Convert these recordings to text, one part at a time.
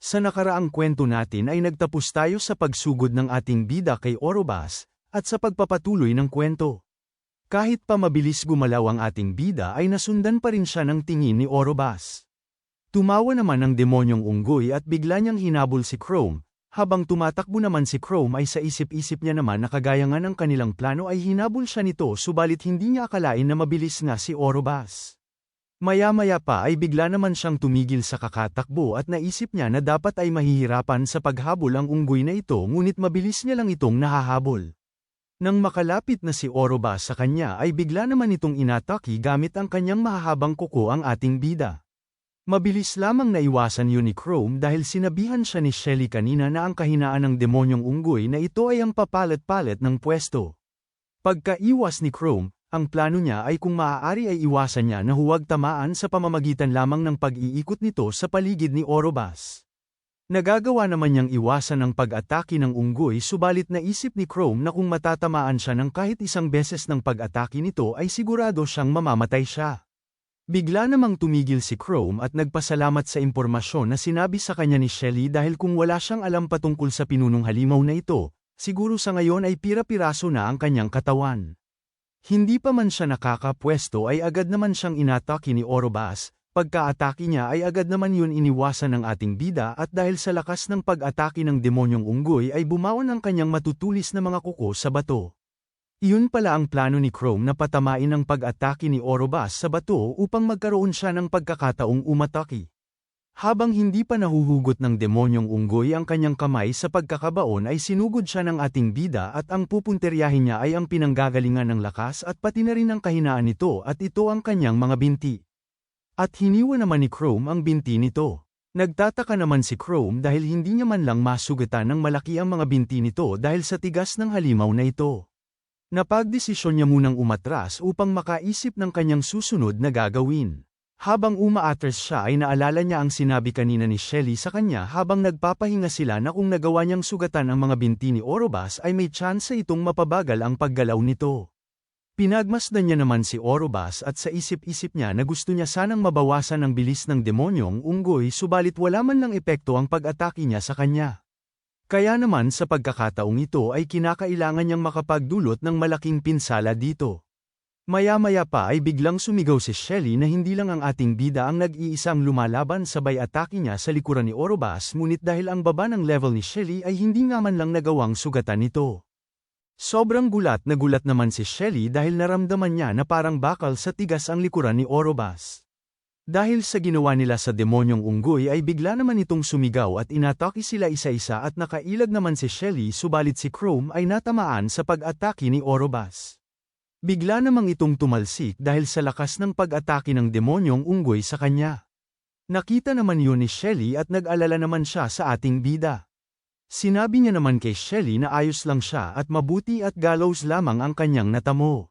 Sa nakaraang kwento natin ay nagtapos tayo sa pagsugod ng ating bida kay Orobas, at sa pagpapatuloy ng kwento. Kahit pa mabilis gumalaw ang ating bida ay nasundan pa rin siya ng tingin ni Orobas. Tumawa naman ang demonyong unggoy at bigla niyang hinabol si Chrome, habang tumatakbo naman si Chrome ay sa isip-isip niya naman na kagaya nga ng kanilang plano ay hinabol siya nito subalit hindi niya akalain na mabilis nga si Orobas. Maya-maya pa ay bigla naman siyang tumigil sa kakatakbo at naisip niya na dapat ay mahihirapan sa paghabol ang unggoy na ito ngunit mabilis niya lang itong nahahabol. Nang makalapit na si Oroba sa kanya ay bigla naman itong inataki gamit ang kanyang mahahabang kuko ang ating bida. Mabilis lamang naiwasan yun ni Chrome dahil sinabihan siya ni Shelly kanina na ang kahinaan ng demonyong unggoy na ito ay ang papalit-palit ng pwesto. Pagkaiwas ni Chrome, ang plano niya ay kung maaari ay iwasan niya na huwag tamaan sa pamamagitan lamang ng pag-iikot nito sa paligid ni Orobas. Nagagawa naman niyang iwasan ang pag-atake ng unggoy subalit naisip ni Chrome na kung matatamaan siya ng kahit isang beses ng pag-atake nito ay sigurado siyang mamamatay siya. Bigla namang tumigil si Chrome at nagpasalamat sa impormasyon na sinabi sa kanya ni Shelly dahil kung wala siyang alam patungkol sa pinunong halimaw na ito, siguro sa ngayon ay pira-piraso na ang kanyang katawan. Hindi pa man siya nakakapwesto ay agad naman siyang inatake ni Orobas, pagka-atake niya ay agad naman yun iniwasan ng ating bida at dahil sa lakas ng pag-atake ng demonyong unggoy ay bumaon ang kanyang matutulis na mga kuko sa bato. Iyon pala ang plano ni Chrome na patamain ang pag-atake ni Orobas sa bato upang magkaroon siya ng pagkakataong umatake. Habang hindi pa nahuhugot ng demonyong unggoy ang kanyang kamay sa pagkakabaon ay sinugod siya ng ating bida at ang pupunteryahin niya ay ang pinanggagalingan ng lakas at pati na rin ang kahinaan nito at ito ang kanyang mga binti. At hiniwa naman ni Chrome ang binti nito. Nagtataka naman si Chrome dahil hindi niya man lang masugatan ng malaki ang mga binti nito dahil sa tigas ng halimaw na ito. Napagdesisyon niya munang umatras upang makaisip ng kanyang susunod na gagawin. Habang umaatras siya ay naalala niya ang sinabi kanina ni Shelly sa kanya habang nagpapahinga sila na kung nagawa niyang sugatan ang mga binti ni Orobas ay may tsansa itong mapabagal ang paggalaw nito. Pinagmasdan niya naman si Orobas at sa isip-isip niya na gusto niya sanang mabawasan ang bilis ng demonyong unggoy subalit wala man lang epekto ang pag-atake niya sa kanya. Kaya naman sa pagkakataong ito ay kinakailangan niyang makapagdulot ng malaking pinsala dito. Maya-maya pa ay biglang sumigaw si Shelly na hindi lang ang ating bida ang nag-iisang lumalaban sabay atake niya sa likuran ni Orobas ngunit dahil ang baba ng level ni Shelly ay hindi nga man lang nagawang sugatan nito. Sobrang gulat na gulat naman si Shelly dahil naramdaman niya na parang bakal sa tigas ang likuran ni Orobas. Dahil sa ginawa nila sa demonyong unggoy ay bigla naman itong sumigaw at inatake sila isa-isa at nakailag naman si Shelly subalit si Chrome ay natamaan sa pag-atake ni Orobas. Bigla namang itong tumalsik dahil sa lakas ng pag-atake ng demonyong unggoy sa kanya. Nakita naman yun ni Shelly at nag-alala naman siya sa ating bida. Sinabi niya naman kay Shelly na ayos lang siya at mabuti at gallows lamang ang kanyang natamo.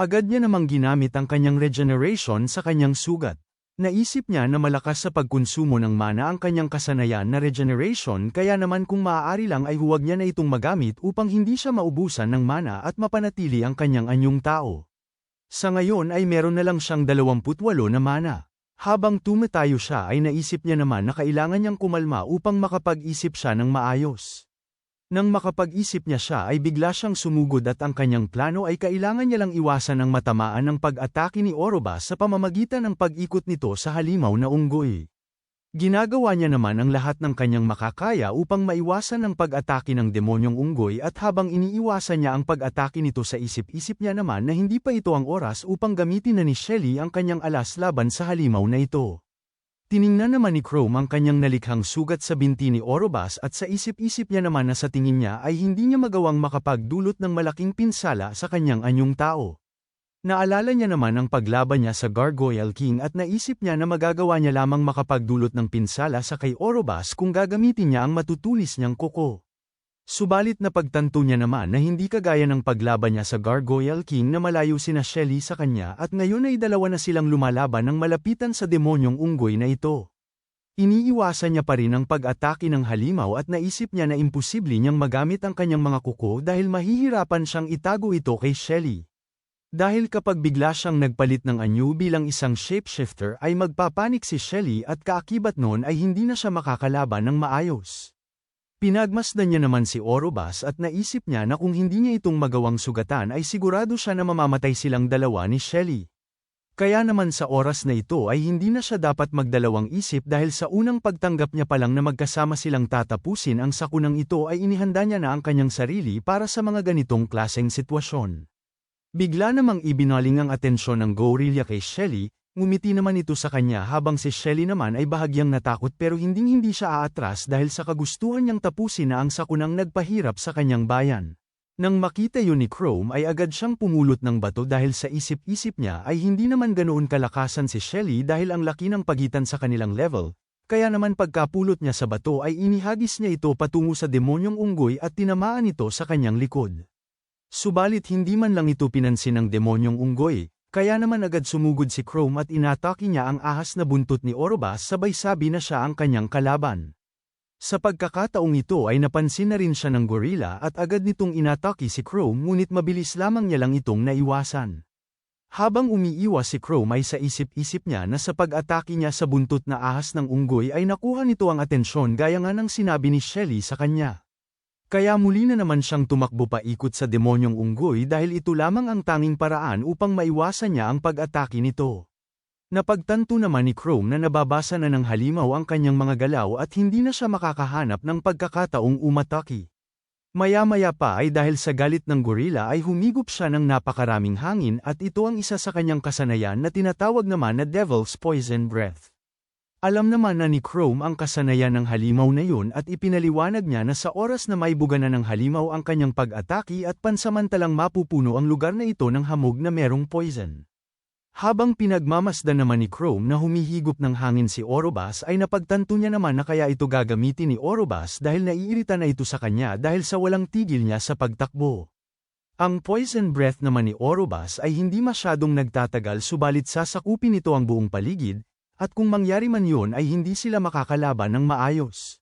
Agad niya namang ginamit ang kanyang regeneration sa kanyang sugat. Naisip niya na malakas sa pagkonsumo ng mana ang kanyang kasanayan na regeneration kaya naman kung maaari lang ay huwag niya na itong magamit upang hindi siya maubusan ng mana at mapanatili ang kanyang anyong tao. Sa ngayon ay meron na lang siyang 28 na mana. Habang tumatayo siya ay naisip niya naman na kailangan niyang kumalma upang makapag-isip siya ng maayos. Nang makapag-isip niya siya ay bigla siyang sumugod at ang kanyang plano ay kailangan niya lang iwasan ng matamaan ng pag-atake ni Orobas sa pamamagitan ng pag-ikot nito sa halimaw na unggoy. Ginagawa niya naman ang lahat ng kanyang makakaya upang maiwasan ang pag-atake ng demonyong unggoy at habang iniiwasan niya ang pag-atake nito sa isip-isip niya naman na hindi pa ito ang oras upang gamitin na ni Shelly ang kanyang alas laban sa halimaw na ito. Tiningnan naman ni Chrome ang kanyang nalikhang sugat sa binti ni Orobas at sa isip-isip niya naman na sa tingin niya ay hindi niya magawang makapagdulot ng malaking pinsala sa kanyang anyong tao. Naalala niya naman ang paglaban niya sa Gargoyle King at naisip niya na magagawa niya lamang makapagdulot ng pinsala sa kay Orobas kung gagamitin niya ang matutulis niyang kuko. Subalit na pagtanto niya naman na hindi kagaya ng paglaban niya sa Gargoyle King na malayo sina Shelly sa kanya at ngayon ay dalawa na silang lumalaban ng malapitan sa demonyong unggoy na ito. Iniiwasan niya pa rin ang pag-atake ng halimaw at naisip niya na imposible niyang magamit ang kanyang mga kuko dahil mahihirapan siyang itago ito kay Shelly. Dahil kapag bigla siyang nagpalit ng anyo bilang isang shapeshifter ay magpapanik si Shelly at kaakibat noon ay hindi na siya makakalaban ng maayos. Pinagmasdan niya naman si Orobas at naisip niya na kung hindi niya itong magawang sugatan ay sigurado siya na mamamatay silang dalawa ni Shelly. Kaya naman sa oras na ito ay hindi na siya dapat magdalawang isip dahil sa unang pagtanggap niya pa lang na magkasama silang tatapusin ang sakunang ito ay inihanda niya na ang kanyang sarili para sa mga ganitong klaseng sitwasyon. Bigla namang ibinaling ang atensyon ng gorilla kay Shelly, ngumiti naman ito sa kanya habang si Shelly naman ay bahagyang natakot pero hinding-hindi siya aatras dahil sa kagustuhan niyang tapusin na ang sakunang nagpahirap sa kanyang bayan. Nang makita yun ni Chrome ay agad siyang pumulot ng bato dahil sa isip-isip niya ay hindi naman ganoon kalakasan si Shelly dahil ang laki ng pagitan sa kanilang level, kaya naman pagkapulot niya sa bato ay inihagis niya ito patungo sa demonyong unggoy at tinamaan ito sa kanyang likod. Subalit hindi man lang ito pinansin ng demonyong unggoy, kaya naman agad sumugod si Chrome at inatake niya ang ahas na buntot ni Orobas sabay sabi na siya ang kanyang kalaban. Sa pagkakataong ito ay napansin na rin siya ng gorilla at agad nitong inatake si Chrome ngunit mabilis lamang niya lang itong naiwasan. Habang umiiwas si Chrome ay sa isip-isip niya na sa pag-atake niya sa buntot na ahas ng unggoy ay nakuha nito ang atensyon gaya nga ng sinabi ni Shelly sa kanya. Kaya muli na naman siyang tumakbo paikot sa demonyong unggoy dahil ito lamang ang tanging paraan upang maiwasan niya ang pag-atake nito. Napagtanto naman ni Chrome na nababasa na ng halimaw ang kanyang mga galaw at hindi na siya makakahanap ng pagkakataong umataki. Maya-maya pa ay dahil sa galit ng gorilla ay humigop siya ng napakaraming hangin at ito ang isa sa kanyang kasanayan na tinatawag naman na Devil's Poison Breath. Alam naman na ni Chrome ang kasanayan ng halimaw na yun at ipinaliwanag niya na sa oras na may buga na ng halimaw ang kanyang pag-ataki at pansamantalang mapupuno ang lugar na ito ng hamog na merong poison. Habang pinagmamasdan naman ni Chrome na humihigop ng hangin si Orobas ay napagtanto niya naman na kaya ito gagamitin ni Orobas dahil naiirita na ito sa kanya dahil sa walang tigil niya sa pagtakbo. Ang poison breath naman ni Orobas ay hindi masyadong nagtatagal subalit sasakupin ito ang buong paligid, at kung mangyari man yun ay hindi sila makakalaban ng maayos.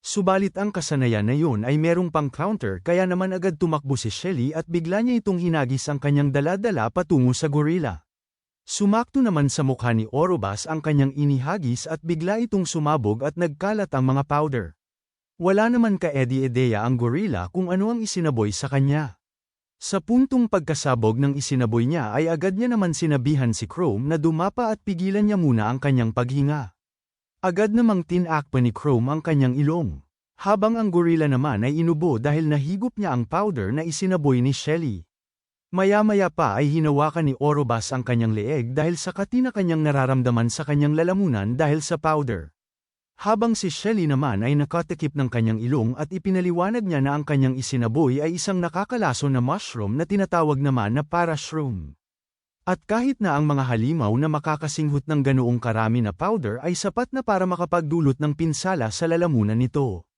Subalit ang kasanayan na yun ay merong pang counter kaya naman agad tumakbo si Shelly at bigla niya itong hinagis ang kanyang daladala patungo sa gorilla. Sumakto naman sa mukha ni Orobas ang kanyang inihagis at bigla itong sumabog at nagkalat ang mga powder. Wala naman ka-edi-ideya ang gorilla kung ano ang isinaboy sa kanya. Sa puntong pagkasabog ng isinaboy niya ay agad niya naman sinabihan si Chrome na dumapa at pigilan niya muna ang kanyang paghinga. Agad namang tinakpa ni Chrome ang kanyang ilong. Habang ang gorilla naman ay inubo dahil nahigop niya ang powder na isinaboy ni Shelly. Maya-maya pa ay hinawakan ni Orobas ang kanyang leeg dahil sa katina kanyang nararamdaman sa kanyang lalamunan dahil sa powder. Habang si Shelly naman ay nakatikip ng kanyang ilong at ipinaliwanag niya na ang kanyang isinaboy ay isang nakakalaso na mushroom na tinatawag naman na parashroom. At kahit na ang mga halimaw na makakasinghot ng ganoong karami na powder ay sapat na para makapagdulot ng pinsala sa lalamunan nito.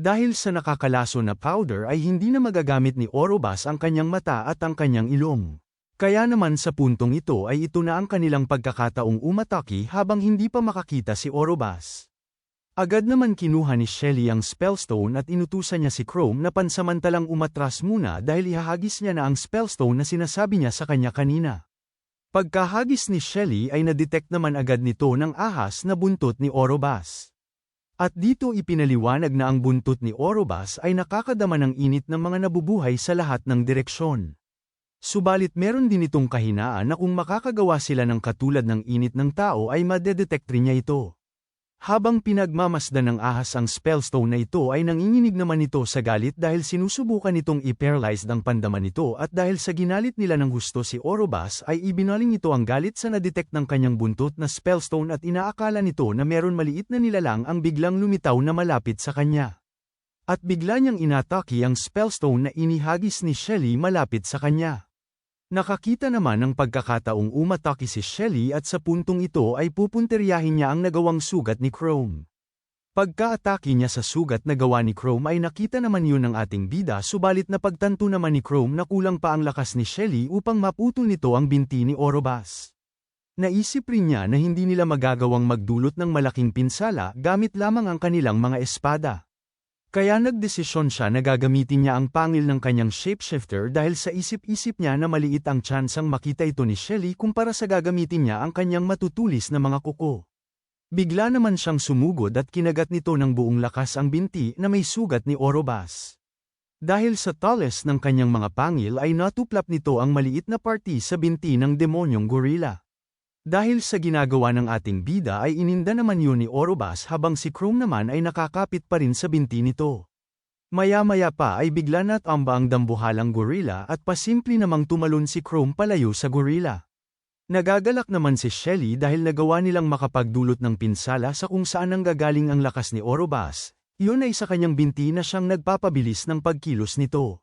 Dahil sa nakakalaso na powder ay hindi na magagamit ni Orobas ang kanyang mata at ang kanyang ilong. Kaya naman sa puntong ito ay ito na ang kanilang pagkakataong umataki habang hindi pa makakita si Orobas. Agad naman kinuha ni Shelly ang spellstone at inutusan niya si Chrome na pansamantalang umatras muna dahil ihahagis niya na ang spellstone na sinasabi niya sa kanya kanina. Pagkahagis ni Shelly ay nadetect naman agad nito ng ahas na buntot ni Orobas. At dito ipinaliwanag na ang buntot ni Orobas ay nakakadama ng init ng mga nabubuhay sa lahat ng direksyon. Subalit meron din itong kahinaan na kung makakagawa sila ng katulad ng init ng tao ay madedetect rin niya ito. Habang pinagmamasdan ng ahas ang spellstone na ito ay nanginginig naman ito sa galit dahil sinusubukan nitong i-paralyze ang pandaman nito at dahil sa ginalit nila ng gusto si Orobas ay ibinaling ito ang galit sa nadetect ng kanyang buntot na spellstone at inaakala nito na meron maliit na nilalang ang biglang lumitaw na malapit sa kanya. At bigla niyang inatake ang spellstone na inihagis ni Shelly malapit sa kanya. Nakakita naman ng pagkakataong umatake si Shelly at sa puntong ito ay pupunteryahin niya ang nagawang sugat ni Chrome. Pagka-atake niya sa sugat na gawa ni Chrome ay nakita naman yun ng ating bida subalit na pagtanto naman ni Chrome na kulang pa ang lakas ni Shelly upang maputol nito ang binti ni Orobas. Naisip rin niya na hindi nila magagawang magdulot ng malaking pinsala gamit lamang ang kanilang mga espada. Kaya nagdesisyon siya na gagamitin niya ang pangil ng kanyang shapeshifter dahil sa isip-isip niya na maliit ang tsansang makita ito ni Shelly kumpara sa gagamitin niya ang kanyang matutulis na mga kuko. Bigla naman siyang sumugod at kinagat nito ng buong lakas ang binti na may sugat ni Orobas. Dahil sa tallest ng kanyang mga pangil ay natuplap nito ang maliit na party sa binti ng demonyong gorilla. Dahil sa ginagawa ng ating bida ay ininda naman yun ni Orobas habang si Chrome naman ay nakakapit pa rin sa binti nito. Maya-maya pa ay bigla na't amba ang dambuhalang gorilla at pasimple namang tumalon si Chrome palayo sa gorilla. Nagagalak naman si Shelly dahil nagawa nilang makapagdulot ng pinsala sa kung saan ang gagaling ang lakas ni Orobas, yun ay sa kanyang binti na siyang nagpapabilis ng pagkilos nito.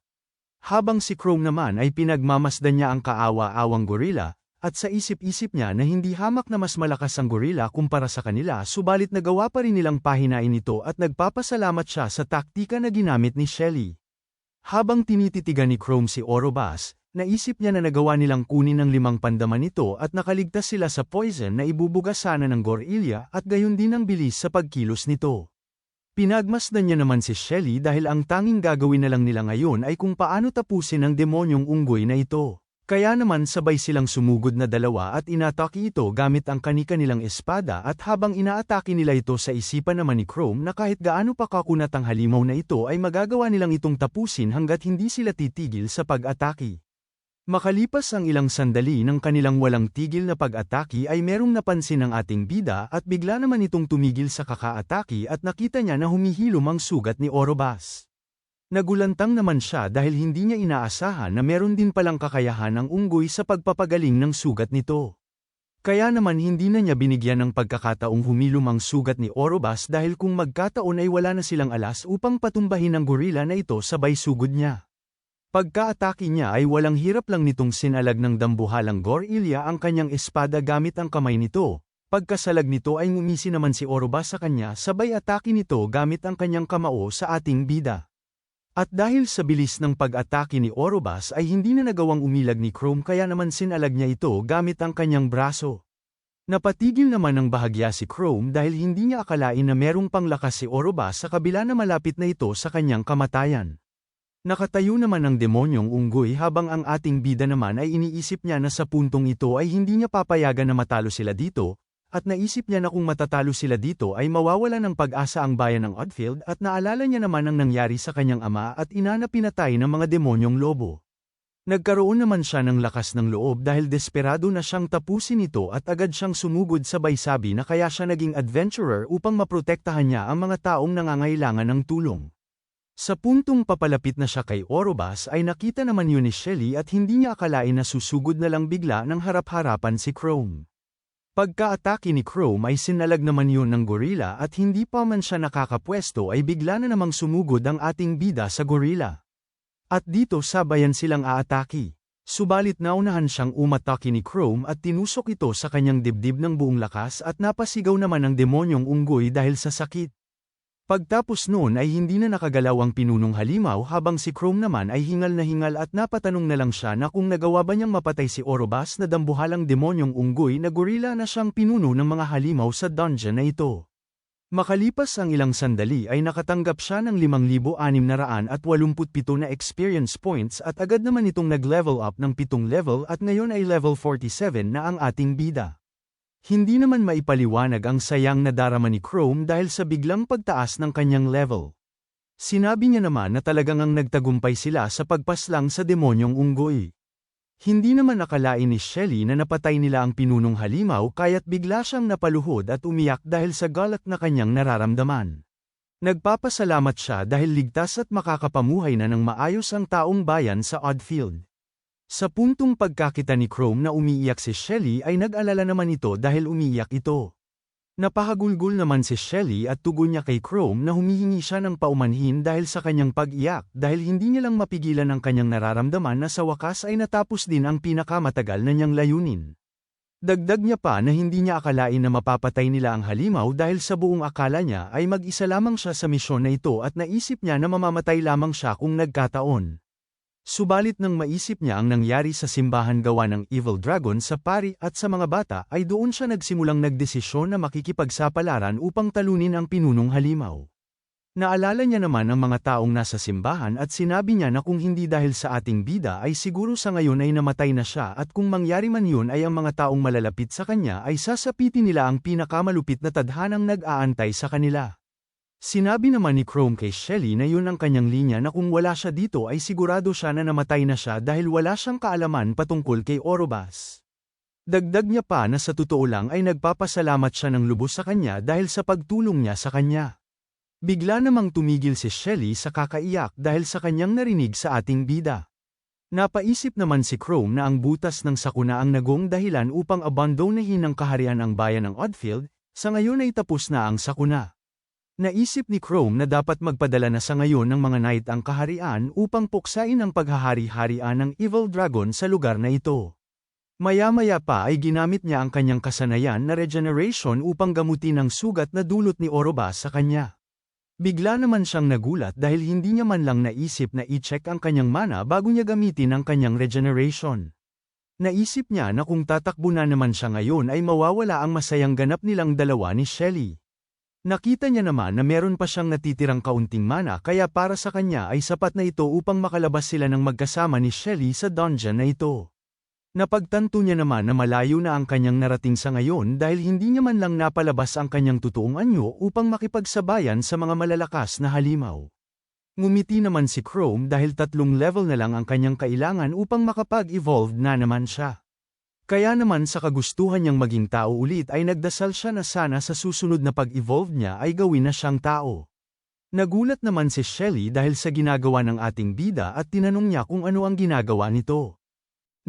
Habang si Chrome naman ay pinagmamasdan niya ang kaawa-awang gorilla, at sa isip-isip niya na hindi hamak na mas malakas ang gorilla kumpara sa kanila subalit nagawa pa rin nilang pahinain ito at nagpapasalamat siya sa taktika na ginamit ni Shelly. Habang tinititigan ni Chrome si Orobas, naisip niya na nagawa nilang kunin ang limang pandaman nito at nakaligtas sila sa poison na ibubuga sana ng gorilla at gayon din ang bilis sa pagkilos nito. Pinagmasdan niya naman si Shelly dahil ang tanging gagawin na lang nila ngayon ay kung paano tapusin ang demonyong unggoy na ito. Kaya naman sabay silang sumugod na dalawa at inatake ito gamit ang kani-kanilang espada at habang inaatake nila ito sa isipan naman ni Chrome na kahit gaano pa kakunat ang halimaw na ito ay magagawa nilang itong tapusin hanggat hindi sila titigil sa pag-atake. Makalipas ang ilang sandali ng kanilang walang tigil na pag-atake ay merong napansin ng ating bida at bigla naman itong tumigil sa kaka-atake at nakita niya na humihilom ang sugat ni Orobas. Nagulantang naman siya dahil hindi niya inaasahan na meron din palang kakayahan ng unggoy sa pagpapagaling ng sugat nito. Kaya naman hindi na niya binigyan ng pagkakataong humilom ang sugat ni Orobas dahil kung magkataon ay wala na silang alas upang patumbahin ang gorila na ito sabay sugod niya. Pagkaatake niya ay walang hirap lang nitong sinalag ng dambuhalang gorilla ang kanyang espada gamit ang kamay nito. Pagkasalag nito ay ngumisi naman si Orobas sa kanya sabay atake nito gamit ang kanyang kamao sa ating bida. At dahil sa bilis ng pag-atake ni Orobas ay hindi na nagawang umilag ni Chrome kaya naman sinalag niya ito gamit ang kanyang braso. Napatigil naman ng bahagya si Chrome dahil hindi niya akalain na merong panglakas si Orobas sa kabila na malapit na ito sa kanyang kamatayan. Nakatayo naman ang demonyong unggoy habang ang ating bida naman ay iniisip niya na sa puntong ito ay hindi niya papayagan na matalo sila dito, at naisip niya na kung matatalo sila dito ay mawawala ng pag-asa ang bayan ng Oddfield at naalala niya naman ang nangyari sa kanyang ama at ina na pinatay ng mga demonyong lobo. Nagkaroon naman siya ng lakas ng loob dahil desperado na siyang tapusin ito at agad siyang sumugod sa baysabi na kaya siya naging adventurer upang maprotektahan niya ang mga taong nangangailangan ng tulong. Sa puntong papalapit na siya kay Orobas ay nakita naman yun ni Shelly at hindi niya akalain na susugod na lang bigla ng harap-harapan si Chrome. Pagka-atake ni Chrome ay sinalag naman yun ng gorilla at hindi pa man siya nakakapwesto ay bigla na namang sumugod ang ating bida sa gorilla. At dito sabayan silang aatake. Subalit naunahan siyang umatake ni Chrome at tinusok ito sa kanyang dibdib ng buong lakas at napasigaw naman ang demonyong unggoy dahil sa sakit. Pagtapos noon ay hindi na nakagalaw ang pinunong halimaw habang si Chrome naman ay hingal na hingal at napatanong na lang siya na kung nagawa ba niyang mapatay si Orobas na dambuhalang demonyong unggoy na gorilla na siyang pinuno ng mga halimaw sa dungeon na ito. Makalipas ang ilang sandali ay nakatanggap siya ng 5,687 na experience points at agad naman itong nag-level up ng pitong level at ngayon ay level 47 na ang ating bida. Hindi naman maipaliwanag ang sayang na darama ni Chrome dahil sa biglang pagtaas ng kanyang level. Sinabi niya naman na talagang ang nagtagumpay sila sa pagpaslang sa demonyong unggoy. Hindi naman akalain ni Shelly na napatay nila ang pinunong halimaw kaya't bigla siyang napaluhod at umiyak dahil sa galat na kanyang nararamdaman. Nagpapasalamat siya dahil ligtas at makakapamuhay na ng maayos ang taong bayan sa Oddfield. Sa puntong pagkakita ni Chrome na umiiyak si Shelly ay nag-alala naman ito dahil umiiyak ito. Napahagulgul naman si Shelly at tugon niya kay Chrome na humihingi siya ng paumanhin dahil sa kanyang pag-iyak dahil hindi niya lang mapigilan ang kanyang nararamdaman na sa wakas ay natapos din ang pinakamatagal na niyang layunin. Dagdag niya pa na hindi niya akalain na mapapatay nila ang halimaw dahil sa buong akala niya ay mag-isa lamang siya sa misyon na ito at naisip niya na mamamatay lamang siya kung nagkataon. Subalit nang maisip niya ang nangyari sa simbahan gawa ng Evil Dragon sa pari at sa mga bata ay doon siya nagsimulang nagdesisyon na makikipagsapalaran upang talunin ang pinunong halimaw. Naalala niya naman ang mga taong nasa simbahan at sinabi niya na kung hindi dahil sa ating bida ay siguro sa ngayon ay namatay na siya at kung mangyari man yun ay ang mga taong malalapit sa kanya ay sasapitin nila ang pinakamalupit na tadhanang nag-aantay sa kanila. Sinabi naman ni Chrome kay Shelly na yun ang kanyang linya na kung wala siya dito ay sigurado siya na namatay na siya dahil wala siyang kaalaman patungkol kay Orobas. Dagdag niya pa na sa totoo lang ay nagpapasalamat siya ng lubos sa kanya dahil sa pagtulong niya sa kanya. Bigla namang tumigil si Shelly sa kakaiyak dahil sa kanyang narinig sa ating bida. Napaisip naman si Chrome na ang butas ng sakuna ang nagong dahilan upang abandonahin ng kaharian ang bayan ng Oddfield, sa ngayon ay tapos na ang sakuna. Naisip ni Chrome na dapat magpadala na sa ngayon ng mga knight ang kaharian upang puksain ang paghahari-harian ng Evil Dragon sa lugar na ito. Maya-maya pa ay ginamit niya ang kanyang kasanayan na regeneration upang gamutin ang sugat na dulot ni Oroba sa kanya. Bigla naman siyang nagulat dahil hindi niya man lang naisip na i-check ang kanyang mana bago niya gamitin ang kanyang regeneration. Naisip niya na kung tatakbo na naman siya ngayon ay mawawala ang masayang ganap nilang dalawa ni Shelly. Nakita niya naman na meron pa siyang natitirang kaunting mana kaya para sa kanya ay sapat na ito upang makalabas sila ng magkasama ni Shelly sa dungeon na ito. Napagtanto niya naman na malayo na ang kanyang narating sa ngayon dahil hindi niya man lang napalabas ang kanyang totoong anyo upang makipagsabayan sa mga malalakas na halimaw. Ngumiti naman si Chrome dahil tatlong level na lang ang kanyang kailangan upang makapag-evolve na naman siya. Kaya naman sa kagustuhan niyang maging tao ulit ay nagdasal siya na sana sa susunod na pag-evolve niya ay gawin na siyang tao. Nagulat naman si Shelly dahil sa ginagawa ng ating bida at tinanong niya kung ano ang ginagawa nito.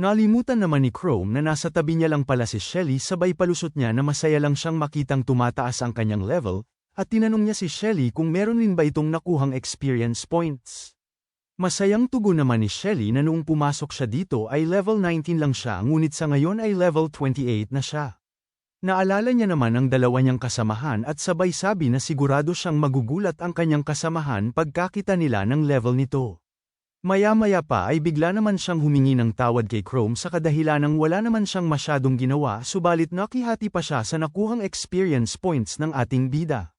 Nalimutan naman ni Chrome na nasa tabi niya lang pala si Shelly sabay palusot niya na masaya lang siyang makitang tumataas ang kanyang level, at tinanong niya si Shelly kung meron rin ba itong nakuhang experience points. Masayang tugon naman ni Shelly na noong pumasok siya dito ay level 19 lang siya ngunit sa ngayon ay level 28 na siya. Naalala niya naman ang dalawa niyang kasamahan at sabay sabi na sigurado siyang magugulat ang kanyang kasamahan pagkakita nila ng level nito. Maya-maya pa ay bigla naman siyang humingi ng tawad kay Chrome sa kadahilanang wala naman siyang masyadong ginawa subalit nakihati pa siya sa nakuhang experience points ng ating bida.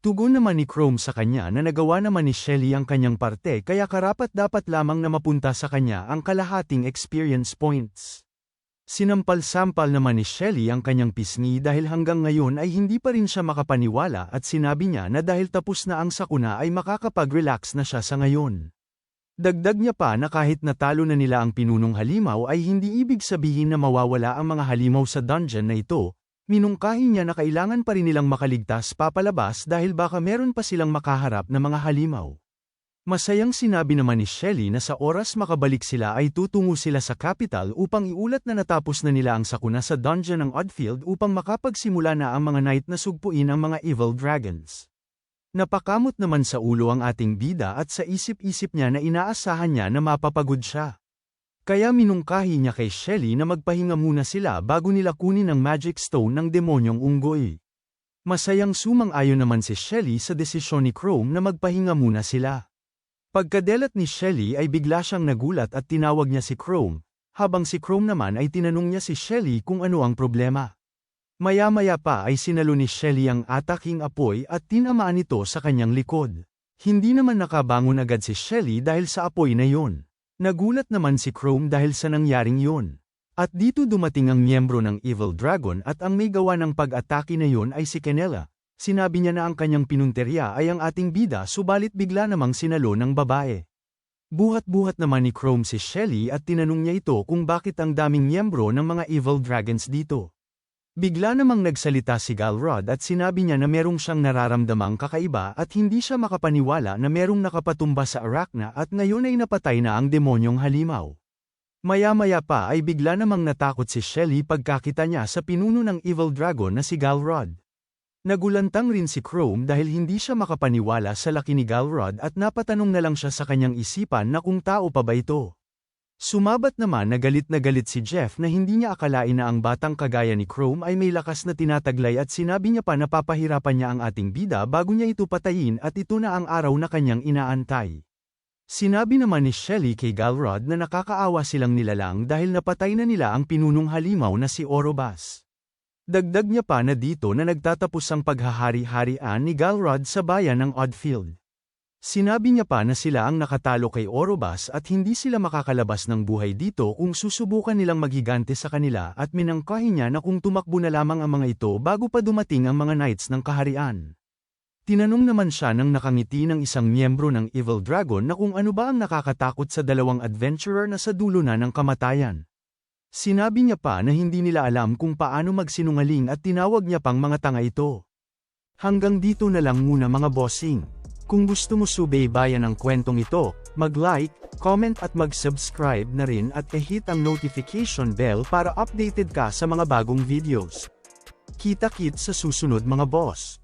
Tugon naman ni Chrome sa kanya na nagawa naman ni Shelly ang kanyang parte kaya karapat dapat lamang na mapunta sa kanya ang kalahating experience points. Sinampal-sampal naman ni Shelly ang kanyang pisngi dahil hanggang ngayon ay hindi pa rin siya makapaniwala at sinabi niya na dahil tapos na ang sakuna ay makakapag-relax na siya sa ngayon. Dagdag niya pa na kahit natalo na nila ang pinunong halimaw ay hindi ibig sabihin na mawawala ang mga halimaw sa dungeon na ito, minungkahi niya na kailangan pa rin nilang makaligtas papalabas dahil baka meron pa silang makaharap na mga halimaw. Masayang sinabi naman ni Shelly na sa oras makabalik sila ay tutungo sila sa capital upang iulat na natapos na nila ang sakuna sa dungeon ng Oddfield upang makapagsimula na ang mga knight na sugpuin ang mga evil dragons. Napakamot naman sa ulo ang ating bida at sa isip-isip niya na inaasahan niya na mapapagod siya. Kaya minungkahi niya kay Shelly na magpahinga muna sila bago nila kunin ang magic stone ng demonyong unggoy. Masayang sumang-ayon naman si Shelly sa desisyon ni Chrome na magpahinga muna sila. Pagkadelat ni Shelly ay bigla siyang nagulat at tinawag niya si Chrome, habang si Chrome naman ay tinanong niya si Shelly kung ano ang problema. Maya-maya pa ay sinalo ni Shelly ang ataking apoy at tinamaan ito sa kanyang likod. Hindi naman nakabangon agad si Shelly dahil sa apoy na yon. Nagulat naman si Chrome dahil sa nangyaring yon. At dito dumating ang miyembro ng Evil Dragon at ang may gawa ng pag-atake na yon ay si Kenela. Sinabi niya na ang kanyang pinunterya ay ang ating bida subalit bigla namang sinalo ng babae. Buhat-buhat naman ni Chrome si Shelly at tinanong niya ito kung bakit ang daming miyembro ng mga Evil Dragons dito. Bigla namang nagsalita si Galrod at sinabi niya na merong siyang nararamdamang kakaiba at hindi siya makapaniwala na merong nakapatumba sa Arachna at ngayon ay napatay na ang demonyong halimaw. Maya-maya pa ay bigla namang natakot si Shelly pagkakita niya sa pinuno ng Evil Dragon na si Galrod. Nagulantang rin si Chrome dahil hindi siya makapaniwala sa laki ni Galrod at napatanong na lang siya sa kanyang isipan na kung tao pa ba ito. Sumabat naman na galit na galit si Jeff na hindi niya akalain na ang batang kagaya ni Chrome ay may lakas na tinataglay at sinabi niya pa na papahirapan niya ang ating bida bago niya ito patayin at ito na ang araw na kanyang inaantay. Sinabi naman ni Shelly kay Galrod na nakakaawa silang nilalang dahil napatay na nila ang pinunong halimaw na si Orobas. Dagdag niya pa na dito na nagtatapos ang paghahari-harian ni Galrod sa bayan ng Oddfield. Sinabi niya pa na sila ang nakatalo kay Orobas at hindi sila makakalabas ng buhay dito kung susubukan nilang maghigante sa kanila at minangkahi niya na kung tumakbo na lamang ang mga ito bago pa dumating ang mga knights ng kaharian. Tinanong naman siya ng nakangiti ng isang miyembro ng Evil Dragon na kung ano ba ang nakakatakot sa dalawang adventurer na sa dulo na ng kamatayan. Sinabi niya pa na hindi nila alam kung paano magsinungaling at tinawag niya pang mga tanga ito. Hanggang dito na lang muna mga bossing. Kung gusto mo subaybayan ang kwentong ito, mag-like, comment at mag-subscribe na rin at i-hit ang notification bell para updated ka sa mga bagong videos. Kita-kit sa susunod mga boss.